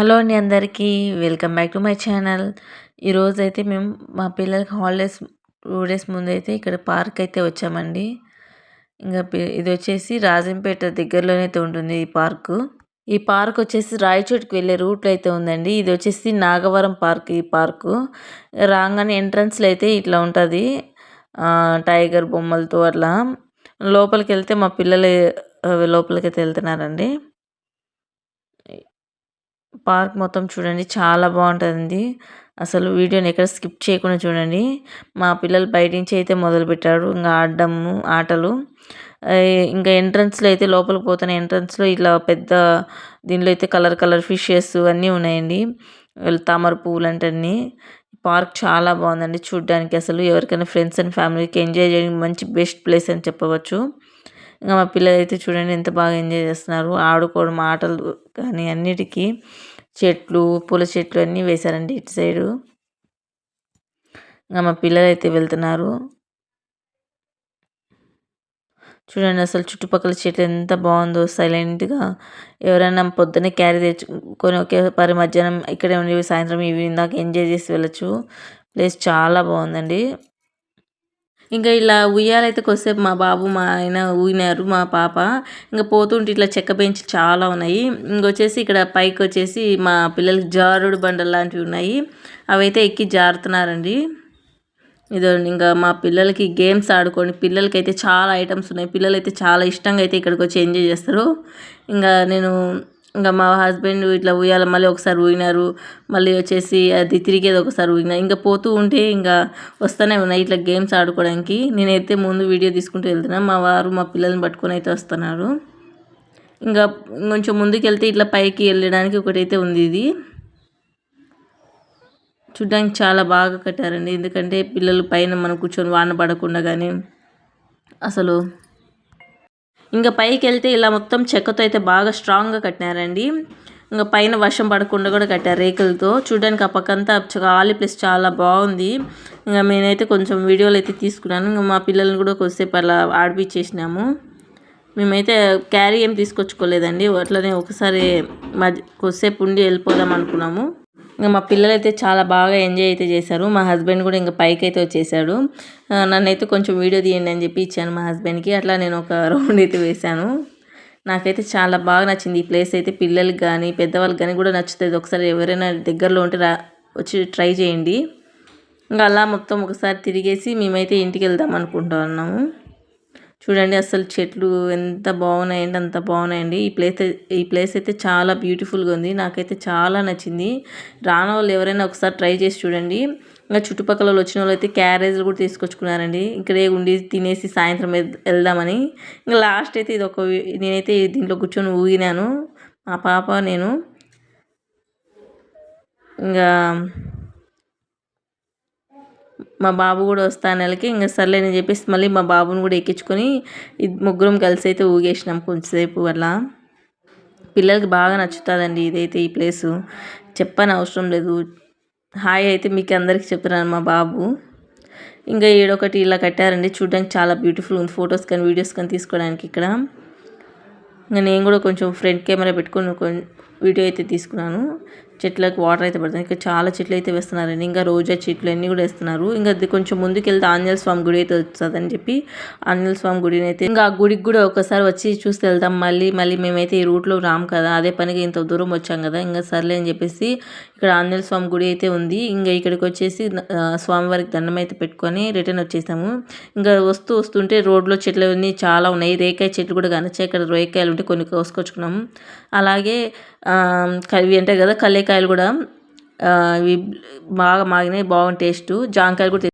Hello అండి అందరికీ. Welcome back to my channel. ఈరోజు అయితే మేము మా పిల్లలకి హాలిడేస్ టూ డేస్ ముందు అయితే ఇక్కడ పార్క్ అయితే వచ్చామండి ఇంకా ఇది వచ్చేసి రాజంపేట దగ్గరలోనే అయితే ఉంటుంది ఈ పార్కు. ఈ పార్క్ వచ్చేసి రాయచోటికి వెళ్ళే రూట్లో అయితే ఉందండి. ఇది వచ్చేసి నాగవరం పార్క్ ఈ పార్కు. రాగానే ఎంట్రన్స్లో అయితే ఇట్లా ఉంటుంది. టైగర్ బొమ్మలతో అట్లా. లోపలికి వెళ్తే మా పిల్లలు లోపలికి అయితే వెళ్తున్నారండి. పార్క్ మొత్తం చూడండి చాలా బాగుంటుంది అసలు వీడియోని ఎక్కడ స్కిప్ చేయకుండా చూడండి. మా పిల్లలు బయట నుంచి అయితే మొదలుపెట్టారు ఇంకా ఆడడము ఆటలు. ఇంకా ఎంట్రన్స్లో అయితే లోపలికి పోతున్న ఎంట్రన్స్లో ఇట్లా పెద్ద దీనిలో అయితే కలర్ కలర్ ఫిషెస్ అన్నీ ఉన్నాయండి. తామర పువ్వులు అంటే పార్క్ చాలా బాగుందండి చూడ్డానికి. అసలు ఎవరికైనా ఫ్రెండ్స్ అండ్ ఫ్యామిలీకి ఎంజాయ్ చేయడానికి మంచి బెస్ట్ ప్లేస్ అని చెప్పవచ్చు. ఇంకా మా పిల్లలు అయితే చూడండి ఎంత బాగా ఎంజాయ్ చేస్తున్నారు. ఆడుకోవడం ఆటలు కానీ అన్నిటికీ చెట్లు పూల చెట్లు అన్నీ వేశారండి ఇటు సైడు. ఇంకా మా పిల్లలు అయితే వెళ్తున్నారు. చూడండి అసలు చుట్టుపక్కల చెట్లు ఎంత బాగుందో సైలెంట్గా. ఎవరైనా పొద్దున్నే క్యారీ తెచ్చుకొని ఒకే పరి మధ్యాహ్నం ఇక్కడే ఉండి సాయంత్రం ఈవినింగ్ దాకా ఎంజాయ్ చేసి వెళ్ళచ్చు. ప్లేస్ చాలా బాగుందండి. ఇంకా ఇలా ఉయ్యాలైతే కొద్దిసేపు మా బాబు మా ఆయన ఊగినారు మా పాప. ఇంకా పోతుంటే ఇట్లా చెక్క బెంచ్ చాలా ఉన్నాయి. ఇంకొచ్చేసి ఇక్కడ పైకి వచ్చేసి మా పిల్లలకి జారుడు బండలు లాంటివి ఉన్నాయి. అవైతే ఎక్కి జారుతున్నారండి. ఇదో ఇంకా మా పిల్లలకి గేమ్స్ ఆడుకోండి. పిల్లలకి అయితే చాలా ఐటమ్స్ ఉన్నాయి. పిల్లలు అయితే చాలా ఇష్టంగా అయితే ఇక్కడికి వచ్చి ఎంజాయ్ చేస్తారు. ఇంకా నేను ఇంకా మా హస్బెండ్ ఇట్లా ఉయ్యాల మళ్ళీ ఒకసారి ఊగినారు. మళ్ళీ వచ్చేసి అది తిరిగేది ఒకసారి ఊగిన. ఇంకా పోతూ ఉంటే ఇంకా వస్తూనే ఉన్నాయి ఇట్లా గేమ్స్ ఆడుకోవడానికి. నేనైతే ముందు వీడియో తీసుకుంటూ వెళ్తున్నాను మా వారు మా పిల్లల్ని పట్టుకొని అయితే వస్తున్నారు. ఇంకా కొంచెం ముందుకు వెళ్తే ఇట్లా పైకి వెళ్ళడానికి ఒకటైతే ఉంది ఇది. చూడ్డానికి చాలా బాగా కట్టారండి. ఎందుకంటే పిల్లలు పైన మనం కూర్చొని వాన పడకుండా కానీ అసలు ఇంకా పైకి వెళ్తే ఇలా మొత్తం చెక్కతో అయితే బాగా స్ట్రాంగ్గా కట్టినారండి. ఇంకా పైన వర్షం పడకుండా కూడా కట్టారు రేకులతో. చూడడానికి ఆ పక్కంతా ఖాళీ ప్లేస్ చాలా బాగుంది. ఇంకా నేనైతే కొంచెం వీడియోలు అయితే తీసుకున్నాను. ఇంకా మా పిల్లల్ని కూడా కొద్దిసేపు అలా ఆడిపించేసినాము మేమైతే క్యారీ ఏం తీసుకొచ్చుకోలేదండి. అట్లనే ఒకసారి మధ్య కొద్దిసేపు ఉండి వెళ్ళిపోదాం అనుకున్నాము. మా పిల్లలు అయితే చాలా బాగా ఎంజాయ్ అయితే చేశారు. మా హస్బెండ్ కూడా ఇంకా పైకి అయితే వచ్చేసాడు నన్నైతే కొంచెం వీడియో తీయండి అని చెప్పి ఇచ్చాను మా హస్బెండ్కి. అట్లా నేను ఒక రౌండ్ అయితే వేశాను. నాకైతే చాలా బాగా నచ్చింది. ఈ ప్లేస్ అయితే పిల్లలకి కానీ పెద్దవాళ్ళకి కానీ కూడా నచ్చుతుంది. ఒకసారి ఎవరైనా దగ్గరలో ఉంటే రా వచ్చి ట్రై చేయండి. ఇంకా అలా మొత్తం ఒకసారి తిరిగేసి మేమైతే ఇంటికి వెళ్దాం అనుకుంటున్నాము. చూడండి అసలు చెట్లు ఎంత బాగున్నాయండి అంత బాగున్నాయండి. ఈ ప్లేస్ ఈ ప్లేస్ అయితే చాలా బ్యూటిఫుల్గా ఉంది. నాకైతే చాలా నచ్చింది. రాని వాళ్ళు ఎవరైనా ఒకసారి ట్రై చేసి చూడండి. ఇంకా చుట్టుపక్కల వచ్చిన వాళ్ళు అయితే క్యారేజ్లు కూడా తీసుకొచ్చుకున్నారండి. ఇక్కడే ఉండి తినేసి సాయంత్రం వెళ్దామని. ఇంకా లాస్ట్ అయితే ఇది ఒక నేనైతే దీంట్లో కూర్చొని ఊగినాను. మా పాప నేను. ఇంకా మా బాబు కూడా వస్తా నెలకి ఇంకా సర్లేని చెప్పేసి మళ్ళీ మా బాబుని కూడా ఎక్కించుకొని ముగ్గురం కలిసి అయితే ఊగేసినాం కొంచెంసేపు అలా పిల్లలకి బాగా నచ్చుతుందండి ఇదైతే ఈ ప్లేసు. చెప్పని అవసరం లేదు. హాయ్ అయితే మీకు అందరికీ చెప్తున్నాను మా బాబు. ఇంకా ఏడొకటి ఇలా కట్టారండి. చూడడానికి చాలా బ్యూటిఫుల్ ఉంది. ఫొటోస్ కానీ వీడియోస్ కానీ తీసుకోవడానికి ఇక్కడ. ఇంకా నేను కూడా కొంచెం ఫ్రంట్ కెమెరా పెట్టుకొని వీడియో అయితే తీసుకున్నాను. చెట్లకు వాటర్ అయితే పడుతుంది. ఇంకా చాలా చెట్లు అయితే వేస్తున్నారండి ఇంకా రోజా చెట్లు అన్నీ కూడా వేస్తున్నారు. ఇంకా అది కొంచెం ముందుకు వెళ్తే ఆంజనేయ స్వామి గుడి అయితే వస్తుందని చెప్పి ఆంజనేయ స్వామి గుడిని అయితే ఇంకా ఆ గుడికి కూడా ఒకసారి వచ్చి చూసి వెళ్తాం మళ్ళీ మళ్ళీ మేమైతే ఈ రూట్లో రాము కదా. అదే పనికి ఇంత దూరం వచ్చాం కదా. ఇంకా సర్లే అని చెప్పేసి ఇక్కడ ఆంజనేయ స్వామి గుడి అయితే ఉంది. ఇంకా ఇక్కడికి వచ్చేసి స్వామివారికి దండం అయితే పెట్టుకొని రిటర్న్ వచ్చేసాము. ఇంకా వస్తూ వస్తుంటే రోడ్లో చెట్లు అన్నీ చాలా ఉన్నాయి. రేకాయ చెట్లు కూడా కనొచ్చాయి ఇక్కడ రేకాయలు ఉంటే కొన్ని కోసుకొచ్చుకున్నాము. అలాగే ఇవి ఉంటాయి కదా కల్లేకాయలు కూడా ఇవి బాగా మాగినాయి బాగుంది టేస్ట్. జాంకాయలు కూడా